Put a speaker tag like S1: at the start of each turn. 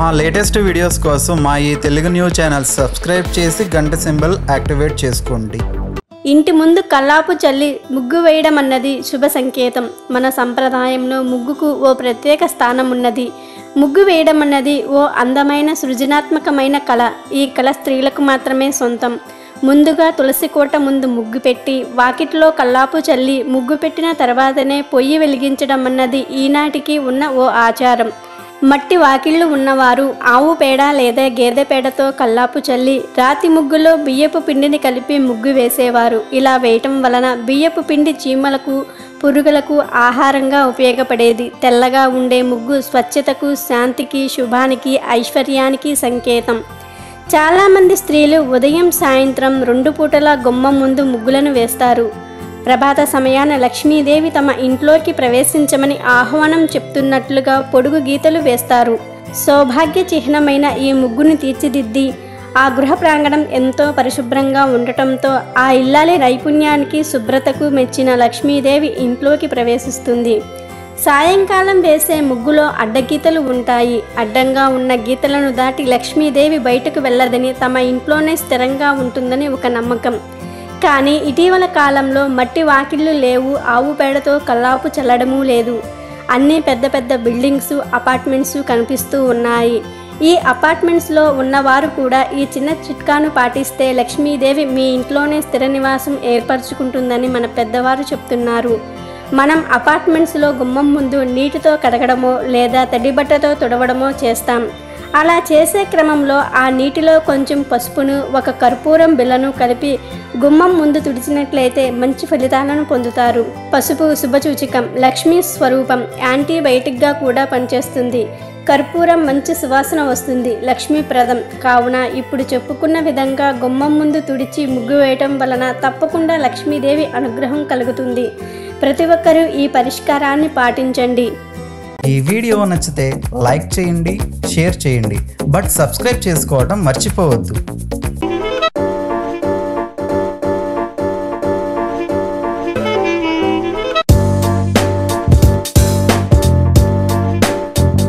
S1: మా latest videos కోసం మా ఈ తెలుగు న్యూస్ ఛానల్ సబ్స్క్రైబ్ చేసి గంట సింబల్ యాక్టివేట్ చేసుకోండి.
S2: ఇంటి ముందు కల్లాపు చల్లి ముగ్గు వేయడం అన్నది శుభ సంకేతం. మన సంప్రదాయంలో ముగ్గుకు ఓ ప్రత్యేక స్థానం ఉన్నది ముగ్గు వేయడం అన్నది ఓ అందమైన సృజనాత్మకమైన కళ. ఈ కళ స్త్రీలకు మాత్రమే సొంతం. ముందుగా తులసి కోట ముందు ముగ్గు పెట్టి వాకిట్లో కల్లాపు చల్లి ముగ్గు పెట్టిన తర్వాతనే పొయ్యి వెలిగించడం అన్నది ఈనాటికి ఉన్న ఓ ఆచారం. మట్టి వాకిళ్ళు ఉన్నవారు ఆవు పేడ లేదా గేదె పేడతో కల్లాపు చల్లి రాతి ముగ్గులో బియ్యపు పిండిని కలిపి ముగ్గు వేసేవారు. ఇలా వేయటం వలన బియ్యపు పిండి చీమలకు పురుగులకు ఆహారంగా ఉపయోగపడేది. తెల్లగా ఉండే ముగ్గు స్వచ్ఛతకు శాంతికి శుభానికి ఐశ్వర్యానికి సంకేతం. చాలామంది స్త్రీలు ఉదయం సాయంత్రం రెండు పూటల గుమ్మం ముందు ముగ్గులను వేస్తారు. ప్రభాత సమయాన లక్ష్మీదేవి తమ ఇంట్లోకి ప్రవేశించమని ఆహ్వానం చెప్తున్నట్లుగా పొడుగు గీతలు వేస్తారు. సౌభాగ్య చిహ్నమైన ఈ ముగ్గును తీర్చిదిద్ది ఆ గృహ ప్రాంగణం ఎంతో పరిశుభ్రంగా ఉండటంతో ఆ ఇల్లాలి నైపుణ్యానికి శుభ్రతకు మెచ్చిన లక్ష్మీదేవి ఇంట్లోకి ప్రవేశిస్తుంది. సాయంకాలం వేసే ముగ్గులో అడ్డగీతలు ఉంటాయి. అడ్డంగా ఉన్న గీతలను దాటి లక్ష్మీదేవి బయటకు వెళ్ళదని తమ ఇంట్లోనే స్థిరంగా ఉంటుందని ఒక నమ్మకం. కానీ ఇటీవల కాలంలో మట్టి వాకిళ్ళు లేవు ఆవు పేడతో కల్లాపు చల్లడమూ లేదు. అన్ని పెద్ద పెద్ద బిల్డింగ్స్ అపార్ట్మెంట్స్ కనిపిస్తూ ఉన్నాయి. ఈ అపార్ట్మెంట్స్లో ఉన్నవారు కూడా ఈ చిన్న చిట్కాను పాటిస్తే లక్ష్మీదేవి మీ ఇంట్లోనే స్థిర నివాసం ఏర్పరచుకుంటుందని మన పెద్దవారు చెప్తున్నారు. మనం అపార్ట్మెంట్స్లో గుమ్మం ముందు నీటితో కడగడమో లేదా తడి బట్టతో తుడవడమో చేస్తాం. అలా చేసే క్రమంలో ఆ నీటిలో కొంచెం పసుపును ఒక కర్పూరం బిళ్ళను కలిపి గుమ్మం ముందు తుడిచినట్లయితే మంచి ఫలితాలను పొందుతారు. పసుపు శుభసూచికం లక్ష్మీ స్వరూపం యాంటీబయాటిక్గా కూడా పనిచేస్తుంది. కర్పూరం మంచి సువాసన వస్తుంది లక్ష్మీప్రదం కావున ఇప్పుడు చెప్పుకున్న విధంగా గుమ్మం ముందు తుడిచి ముగ్గు వేయటం వలన తప్పకుండా లక్ష్మీదేవి అనుగ్రహం కలుగుతుంది. ప్రతి ఒక్కరూ ఈ పరిష్కారాన్ని పాటించండి.
S1: ఈ వీడియో నచ్చితే లైక్ చేయండి షేర్ చేయండి. బట్ సబ్స్క్రైబ్ చేసుకోవడం మర్చిపోవద్దు.